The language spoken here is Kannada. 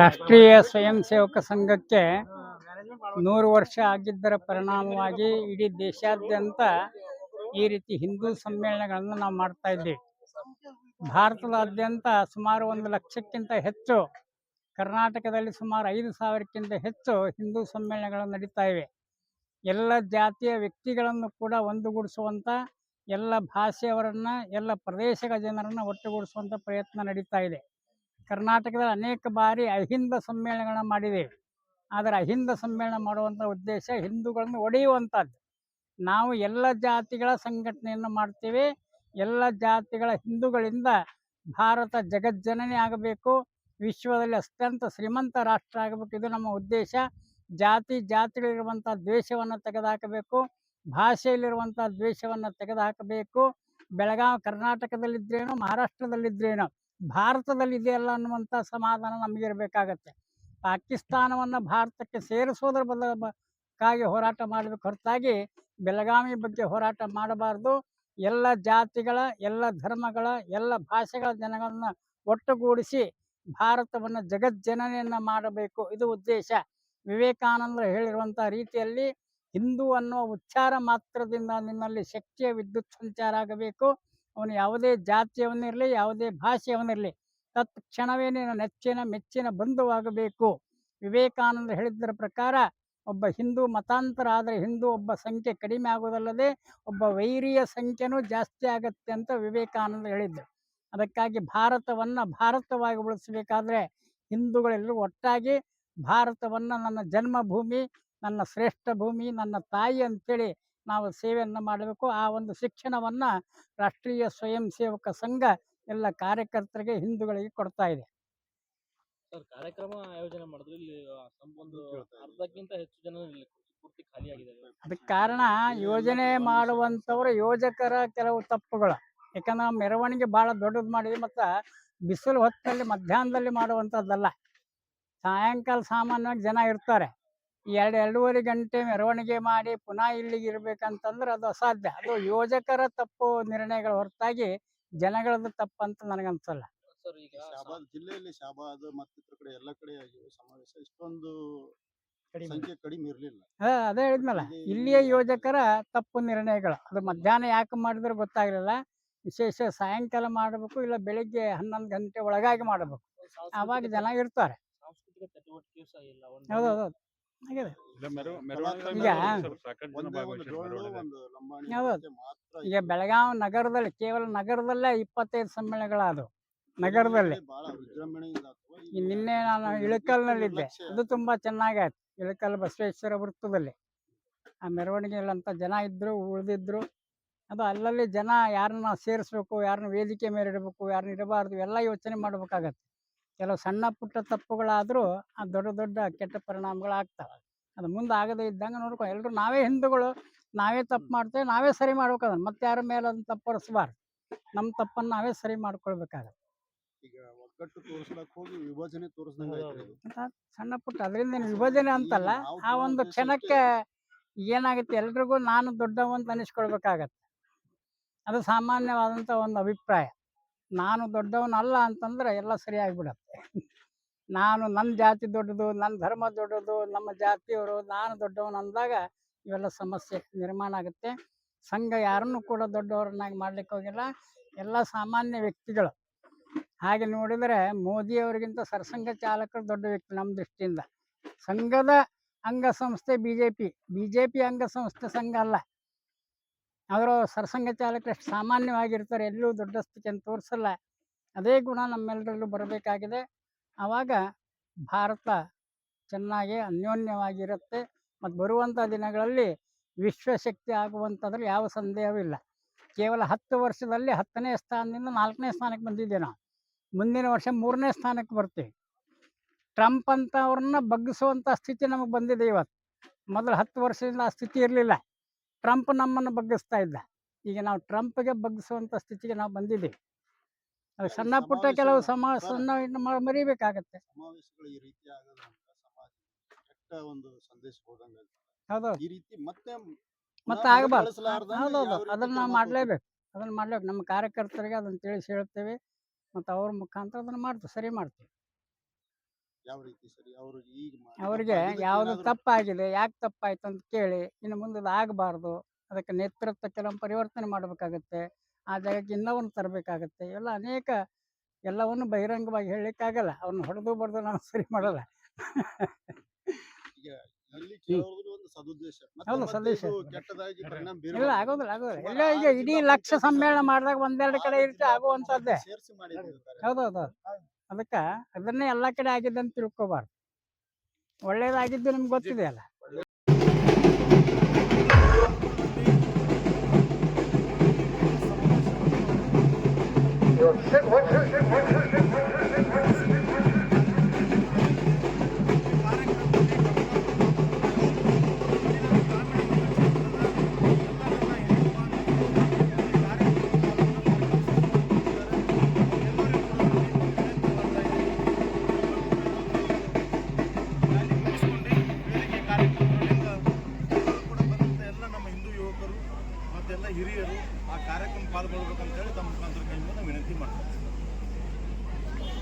ರಾಷ್ಟ್ರೀಯ ಸ್ವಯಂ ಸೇವಕ ಸಂಘಕ್ಕೆ ನೂರು ವರ್ಷ ಆಗಿದ್ದರ ಪರಿಣಾಮವಾಗಿ ಇಡೀ ದೇಶಾದ್ಯಂತ ಈ ರೀತಿ ಹಿಂದೂ ಸಮ್ಮೇಳನಗಳನ್ನು ನಾವು ಮಾಡ್ತಾ ಇದ್ದೀವಿ. ಭಾರತದಾದ್ಯಂತ ಸುಮಾರು ಒಂದು ಲಕ್ಷಕ್ಕಿಂತ ಹೆಚ್ಚು ಕರ್ನಾಟಕದಲ್ಲಿ ಸುಮಾರು ಐದು ಸಾವಿರಕ್ಕಿಂತ ಹೆಚ್ಚು ಹಿಂದೂ ಸಮ್ಮೇಳನಗಳು ನಡೀತಾ ಇವೆ. ಎಲ್ಲ ಜಾತಿಯ ವ್ಯಕ್ತಿಗಳನ್ನು ಕೂಡ ಒಂದುಗೂಡಿಸುವಂಥ ಎಲ್ಲ ಭಾಷೆಯವರನ್ನು ಎಲ್ಲ ಪ್ರದೇಶಗಳ ಜನರನ್ನು ಒಟ್ಟುಗೂಡಿಸುವಂಥ ಪ್ರಯತ್ನ ನಡೀತಾ ಇದೆ. ಕರ್ನಾಟಕದಲ್ಲಿ ಅನೇಕ ಬಾರಿ ಅಹಿಂದ ಸಮ್ಮೇಳನಗಳನ್ನ ಮಾಡಿದ್ದೇವೆ ಆದರೆ ಅಹಿಂದ ಸಮ್ಮೇಳನ ಮಾಡುವಂಥ ಉದ್ದೇಶ ಹಿಂದೂಗಳನ್ನು ಒಡೆಯುವಂಥದ್ದು ನಾವು ಎಲ್ಲ ಜಾತಿಗಳ ಸಂಘಟನೆಯನ್ನು ಮಾಡ್ತೇವೆ. ಎಲ್ಲ ಜಾತಿಗಳ ಹಿಂದೂಗಳಿಂದ ಭಾರತ ಜಗಜ್ಜನನೇ ಆಗಬೇಕು. ವಿಶ್ವದಲ್ಲಿ ಅತ್ಯಂತ ಶ್ರೀಮಂತ ರಾಷ್ಟ್ರ ಆಗಬೇಕು. ಇದು ನಮ್ಮ ಉದ್ದೇಶ. ಜಾತಿ ಜಾತಿಗಳಿರುವಂಥ ದ್ವೇಷವನ್ನು ತೆಗೆದುಹಾಕಬೇಕು. ಭಾಷೆಯಲ್ಲಿರುವಂಥ ದ್ವೇಷವನ್ನು ತೆಗೆದುಹಾಕಬೇಕು. ಬೆಳಗಾವಿ ಕರ್ನಾಟಕದಲ್ಲಿದ್ದರೇನೋ ಮಹಾರಾಷ್ಟ್ರದಲ್ಲಿದ್ದರೇನೋ ಭಾರತದಲ್ಲಿ ಇದೆಯಲ್ಲ ಅನ್ನುವಂಥ ಸಮಾಧಾನ ನಮಗಿರಬೇಕಾಗತ್ತೆ ಪಾಕಿಸ್ತಾನವನ್ನು ಭಾರತಕ್ಕೆ ಸೇರಿಸೋದ್ರ ಬದಲಾಗಿ ಹೋರಾಟ ಮಾಡಬೇಕು. ಹೊರತಾಗಿ ಬೆಳಗಾವಿ ಬಗ್ಗೆ ಹೋರಾಟ ಮಾಡಬಾರ್ದು. ಎಲ್ಲ ಜಾತಿಗಳ, ಎಲ್ಲ ಧರ್ಮಗಳ, ಎಲ್ಲ ಭಾಷೆಗಳ ಜನಗಳನ್ನು ಒಟ್ಟುಗೂಡಿಸಿ ಭಾರತವನ್ನು ಜಗಜ್ಜನನೆಯನ್ನು ಮಾಡಬೇಕು. ಇದು ಉದ್ದೇಶ. ವಿವೇಕಾನಂದರು ಹೇಳಿರುವಂಥ ರೀತಿಯಲ್ಲಿ ಹಿಂದೂ ಅನ್ನುವ ಉಚ್ಚಾರ ಮಾತ್ರದಿಂದ ನಿಮ್ಮಲ್ಲಿ ಶಕ್ತಿಯ ವಿದ್ಯುತ್ ಸಂಚಾರ ಆಗಬೇಕು. ಅವನು ಯಾವುದೇ ಜಾತಿಯವನಿರಲಿ, ಯಾವುದೇ ಭಾಷೆಯವನಿರಲಿ, ತತ್ಕ್ಷಣವೇ ನೀನು ನೆಚ್ಚಿನ ಮೆಚ್ಚಿನ ಬಂಧುವಾಗಬೇಕು. ವಿವೇಕಾನಂದ ಹೇಳಿದ್ದರ ಪ್ರಕಾರ, ಒಬ್ಬ ಹಿಂದೂ ಮತಾಂತರ ಆದರೆ ಹಿಂದೂ ಒಬ್ಬ ಸಂಖ್ಯೆ ಕಡಿಮೆ ಆಗೋದಲ್ಲದೆ ಒಬ್ಬ ವೈರಿಯ ಸಂಖ್ಯೆನೂ ಜಾಸ್ತಿ ಆಗತ್ತೆ ಅಂತ ವಿವೇಕಾನಂದ ಹೇಳಿದ್ದರು ಅದಕ್ಕಾಗಿ ಭಾರತವನ್ನು ಭಾರತವಾಗಿ ಉಳಿಸಬೇಕಾದ್ರೆ ಹಿಂದೂಗಳೆಲ್ಲರೂ ಒಟ್ಟಾಗಿ ಭಾರತವನ್ನು ನನ್ನ ಜನ್ಮಭೂಮಿ, ನನ್ನ ಶ್ರೇಷ್ಠ ಭೂಮಿ, ನನ್ನ ತಾಯಿ ಅಂತೇಳಿ ನಾವು ಸೇವೆಯನ್ನು ಮಾಡಬೇಕು. ಆ ಒಂದು ಶಿಕ್ಷಣವನ್ನು ರಾಷ್ಟ್ರೀಯ ಸ್ವಯಂ ಸೇವಕ ಸಂಘ ಎಲ್ಲ ಕಾರ್ಯಕರ್ತರಿಗೆ ಹಿಂದೂಗಳಿಗೆ ಕೊಡ್ತಾ ಇದೆ. ಸರ್ ಕಾರ್ಯಕ್ರಮ ಆಯೋಜನೆ ಮಾಡಿದ್ರು. ಇಲ್ಲಿ ಆ, ಒಂದು ಅರ್ಧಕ್ಕಿಂತ ಹೆಚ್ಚು ಜನ ಇಲ್ಲಿ ಪೂರ್ತಿ ಅದಕ್ಕೆ ಕಾರಣ ಯೋಜನೆ ಮಾಡುವಂಥವ್ರ ಯೋಜಕರ ಕೆಲವು ತಪ್ಪುಗಳು. ಯಾಕಂದ್ರೆ ನಾವು ಮೆರವಣಿಗೆ ಭಾಳ ದೊಡ್ಡದು ಮಾಡಿದ್ವಿ ಮತ್ತು ಬಿಸಿಲು ಹೊತ್ತಲ್ಲಿ ಮಧ್ಯಾಹ್ನದಲ್ಲಿ ಮಾಡುವಂಥದ್ದಲ್ಲ. ಸಾಯಂಕಾಲ ಸಾಮಾನ್ಯವಾಗಿ ಜನ ಇರ್ತಾರೆ. ಎರಡು ಎರಡೂವರೆ ಗಂಟೆ ಮೆರವಣಿಗೆ ಮಾಡಿ ಪುನಃ ಇಲ್ಲಿಗೆ ಇರ್ಬೇಕಂತಂದ್ರೆ ಅದು ಅಸಾಧ್ಯ. ಅದು ಯೋಜಕರ ತಪ್ಪು ನಿರ್ಣಯಗಳ. ಹೊರತಾಗಿ ಜನಗಳದ್ದು ತಪ್ಪು ಅಂತ ನನಗನ್ಸಲ್ಲ. ಸರ್ ಈಗ ಶಾಬಾದ್ ಜಿಲ್ಲೆಯಲ್ಲಿ ಶಾಬಾದ್ ಮತ್ತಿತರ ಕಡೆ ಎಲ್ಲ ಕಡೆ ಸಮಾವೇಶ ಇಷ್ಟೊಂದು ಕಡಿಮೆ. ಸಂಖ್ಯೆ ಕಡಿಮೆ ಇರಲಿಲ್ಲ. ಅದೇ ಅದೇ ಹೇಳಿದ್ನಲ್ಲ. ಇಲ್ಲಿಯ ಯೋಜಕರ ತಪ್ಪು ನಿರ್ಣಯಗಳು. ಅದು ಮಧ್ಯಾಹ್ನ ಯಾಕೆ ಮಾಡಿದ್ರೆ ಗೊತ್ತಾಗ್ಲಿಲ್ಲ. ವಿಶೇಷ ಸಾಯಂಕಾಲ ಮಾಡಬೇಕು ಇಲ್ಲ ಬೆಳಿಗ್ಗೆ ಹನ್ನೊಂದು ಗಂಟೆ ಒಳಗಾಗಿ ಮಾಡಬೇಕು. ಆವಾಗ ಜನ ಇರ್ತಾರೆ. ಸಾಂಸ್ಕೃತಿಕ ಚಟುವಟಿಕೆ ಸಹ ಇಲ್ಲ. ಒಂದು ಈಗ ಬೆಳಗಾವ್ ನಗರದಲ್ಲಿ ಕೇವಲ ನಗರದಲ್ಲೇ ಇಪ್ಪತ್ತೈದು ಸಮ್ಮೇಳನಗಳಾದವು. ನಗರದಲ್ಲಿ. ನಿನ್ನೆ ನಾನು ಇಳಕಲ್ನಲ್ಲಿದ್ದೆ ಅದು ತುಂಬಾ ಚೆನ್ನಾಗಾಯ್ತು. ಇಳಕಲ್ ಬಸವೇಶ್ವರ ವೃತ್ತದಲ್ಲಿ. ಆ ಮೆರವಣಿಗೆಯಲ್ಲಿ ಅಂತ ಜನ ಇದ್ರು ಉಳಿದಿದ್ರು. ಅದು ಅಲ್ಲಲ್ಲಿ ಜನ ಯಾರನ್ನ ಸೇರಿಸ್ಬೇಕು ಯಾರನ್ನ ವೇದಿಕೆ ಮೇಲೆ ಇಡಬೇಕು ಯಾರನ್ನ ಇಡಬಾರ್ದು ಎಲ್ಲ ಯೋಚನೆ ಮಾಡ್ಬೇಕಾಗತ್ತೆ. ಕೆಲವು ಸಣ್ಣ ಪುಟ್ಟ ತಪ್ಪುಗಳಾದರೂ ಆ ದೊಡ್ಡ ದೊಡ್ಡ ಕೆಟ್ಟ ಪರಿಣಾಮಗಳಾಗ್ತವೆ. ಅದು ಮುಂದೆ ಆಗದೇ ಇದ್ದಂಗೆ ನೋಡ್ಕೊ ಎಲ್ಲರೂ ನಾವೇ ಹಿಂದೂಗಳು ನಾವೇ ತಪ್ಪು ಮಾಡ್ತೇವೆ ನಾವೇ ಸರಿ ಮಾಡ್ಬೇಕು ಅದನ್ನು ಮತ್ತೆ ಯಾರ ಮೇಲೆ ಅದನ್ನ ತಪ್ಪರಿಸಬಾರ್ದು ನಮ್ಮ ತಪ್ಪನ್ನು ನಾವೇ ಸರಿ ಮಾಡ್ಕೊಳ್ಬೇಕಾಗತ್ತೆ ಈಗ ಒಗ್ಗಟ್ಟು ತೋರಿಸ್ಲಕ್ ಹೋಗಿ ವಿಭಜನೆ ತೋರಿಸ್ದಂಗ ಆಯ್ತು ಸಣ್ಣ ಪುಟ್ಟ ಅದರಿಂದ ವಿಭಜನೆ ಅಂತಲ್ಲ ಆ ಒಂದು ಕ್ಷಣಕ್ಕೆ ಏನಾಗುತ್ತೆ ಎಲ್ರಿಗೂ ನಾನು ದೊಡ್ಡವಂತ ಅನಿಸ್ಕೊಳ್ಬೇಕಾಗತ್ತೆ. ಅದು ಸಾಮಾನ್ಯವಾದಂತ ಒಂದು ಅಭಿಪ್ರಾಯ. ನಾನು ದೊಡ್ಡವನಲ್ಲ ಅಂತಂದ್ರೆ ಎಲ್ಲ ಸರಿಯಾಗಿಬಿಡತ್ತೆ. ನಾನು ನನ್ನ ಜಾತಿ ದೊಡ್ಡದು ನನ್ನ ಧರ್ಮ ದೊಡ್ಡದು, ನಮ್ಮ ಜಾತಿಯವರು, ನಾನು ದೊಡ್ಡವನು ಅಂದಾಗ ಇವೆಲ್ಲ ಸಮಸ್ಯೆ ನಿರ್ಮಾಣ ಆಗುತ್ತೆ. ಸಂಘ ಯಾರನ್ನು ಕೂಡ ದೊಡ್ಡವರನ್ನಾಗಿ ಮಾಡ್ಲಿಕ್ಕೆ ಹೋಗಿಲ್ಲ. ಎಲ್ಲ ಸಾಮಾನ್ಯ ವ್ಯಕ್ತಿಗಳು. ಹಾಗೆ ನೋಡಿದರೆ ಮೋದಿಯವರಿಗಿಂತ ಸರ್ಸಂಘ ಚಾಲಕರು ದೊಡ್ಡ ವ್ಯಕ್ತಿ ನಮ್ಮ ದೃಷ್ಟಿಯಿಂದ. ಸಂಘದ ಅಂಗಸಂಸ್ಥೆ B J P B J P ಅಂಗಸಂಸ್ಥೆ ಸಂಘ ಅಲ್ಲ. ಅವರು ಸರ್ಸಂಗ ಚಾಲಕರು ಎಷ್ಟು ಸಾಮಾನ್ಯವಾಗಿರ್ತಾರೆ ಎಲ್ಲೂ ದೊಡ್ಡ ಸ್ಥಿತಿಯನ್ನು ತೋರಿಸಲ್ಲ. ಅದೇ ಗುಣ ನಮ್ಮೆಲ್ಲರಲ್ಲೂ ಬರಬೇಕಾಗಿದೆ. ಆವಾಗ ಭಾರತ ಚೆನ್ನಾಗಿ ಅನ್ಯೋನ್ಯವಾಗಿರುತ್ತೆ ಮತ್ತು ಬರುವಂಥ ದಿನಗಳಲ್ಲಿ ವಿಶ್ವಶಕ್ತಿ ಆಗುವಂಥದ್ರಲ್ಲಿ ಯಾವ ಸಂದೇಹವಿಲ್ಲ ಕೇವಲ ಹತ್ತು ವರ್ಷದಲ್ಲಿ ಹತ್ತನೇ ಸ್ಥಾನದಿಂದ ನಾಲ್ಕನೇ ಸ್ಥಾನಕ್ಕೆ ಬಂದಿದ್ದೇವೆ ನಾವು. ಮುಂದಿನ ವರ್ಷ ಮೂರನೇ ಸ್ಥಾನಕ್ಕೆ ಬರ್ತೀವಿ. ಟ್ರಂಪ್ ಅಂತ ಅವ್ರನ್ನ ಬಗ್ಗಿಸುವಂಥ ಸ್ಥಿತಿ ನಮಗೆ ಬಂದಿದೆ ಇವತ್ತು. ಮೊದಲು ಹತ್ತು ವರ್ಷದಿಂದ ಆ ಸ್ಥಿತಿ ಇರಲಿಲ್ಲ. ಟ್ರಂಪ್ ನಮ್ಮನ್ನು ಬಗ್ಗಿಸ್ತಾ ಇದ್ದ. ಈಗ ನಾವು ಟ್ರಂಪ್ಗೆ ಬಗ್ಗಿಸುವಂಥ ಸ್ಥಿತಿಗೆ ನಾವು ಬಂದಿದ್ದೀವಿ. ಸಣ್ಣ ಪುಟ್ಟ ಕೆಲವು ಸಮ ಸಣ್ಣ ಮರಿಬೇಕಾಗತ್ತೆ. ಮತ್ತೆ ಆಗಬಾರ್ದು. ಹೌದೌದು. ಅದನ್ನ ನಾವು ಮಾಡಲೇಬೇಕು. ಅದನ್ನ ಮಾಡ್ಲೇಬೇಕು. ನಮ್ಮ ಕಾರ್ಯಕರ್ತರಿಗೆ ಅದನ್ನ ತಿಳಿಸಿ ಹೇಳ್ತೇವೆ ಮತ್ತು ಅವ್ರ ಮುಖಾಂತರ ಅದನ್ನ ಮಾಡ್ತೇವೆ. ಸರಿ ಮಾಡ್ತೀವಿ. ಯಾವ ರೀತಿ ಸರಿ? ಅವ್ರಿಗೆ ಈಗ ಅವರಿಗೆ ಇದಕ್ಕೆ ಯಾವುದು ಏನಾದ್ರು- ತಪ್ಪಾಗಿದೆ ಯಾಕೆ ತಪ್ಪಾಯ್ತು ಅಂತ ಕೇಳಿ. ಇನ್ನು ಮುಂದೆ ಆಗಬಾರ್ದು. ಅದಕ್ಕೆ ನೇತೃತ್ವ ಕೆಲವೊಂದು ಪರಿವರ್ತನೆ ಮಾಡಬೇಕಾಗುತ್ತೆ. ಆ ಜಾಗಕ್ಕೆ ಇನ್ನೊಂದು ತರಬೇಕಾಗತ್ತೆ. ಎಲ್ಲ ಅನೇಕ ಎಲ್ಲವನ್ನು ಬಹಿರಂಗವಾಗಿ ಹೇಳಲಿಕ್ಕಾಗಲ್ಲ. ಅವ್ರನ್ನ ಹೊಡೆದು ಬಡ್ದು ನಾವು ಸರಿ ಮಾಡಲ್ಲ. ಇಲ್ಲಿ ಕೇಳೋದು ಒಂದು ಸದುದ್ದೇಶ. ಮತ್ತೆ ಹೌದು, ಮತ್ತೆ ಸದುದ್ದೇಶ. ಇದು ಕೆಟ್ಟದಾಗಿ ಪರಿಣಾಮ ಇಲ್ಲ ಬೀರಬಾರ್ದು. ಆಗೋದಿಲ್ಲ ಆಗೋದಿಲ್ಲ. ಎಲ್ಲ ಈಗ ಇಡೀ ಲಕ್ಷ ಸಮ್ಮೇಳನ ಮಾಡಿದಾಗ ಒಂದೆರಡು ಕಡೆ ಆಗುವಂಥದ್ದೇ. ಸೇರ್ಸಿ ಮಾಡಿರ್ತಾರೆ ಹೌದೌದು. ಅದಕ್ಕೆ ಅದನ್ನೇ ಎಲ್ಲ ಕಡೆ ಆಗಿದೆ ಅಂತ ತಿಳ್ಕೊಬಾರ್ದು. ಒಳ್ಳೇದಾಗಿದ್ದು ನಿಮ್ಗೆ ಗೊತ್ತಿದೆ ಅಲ್ಲ ಎಲ್ಲ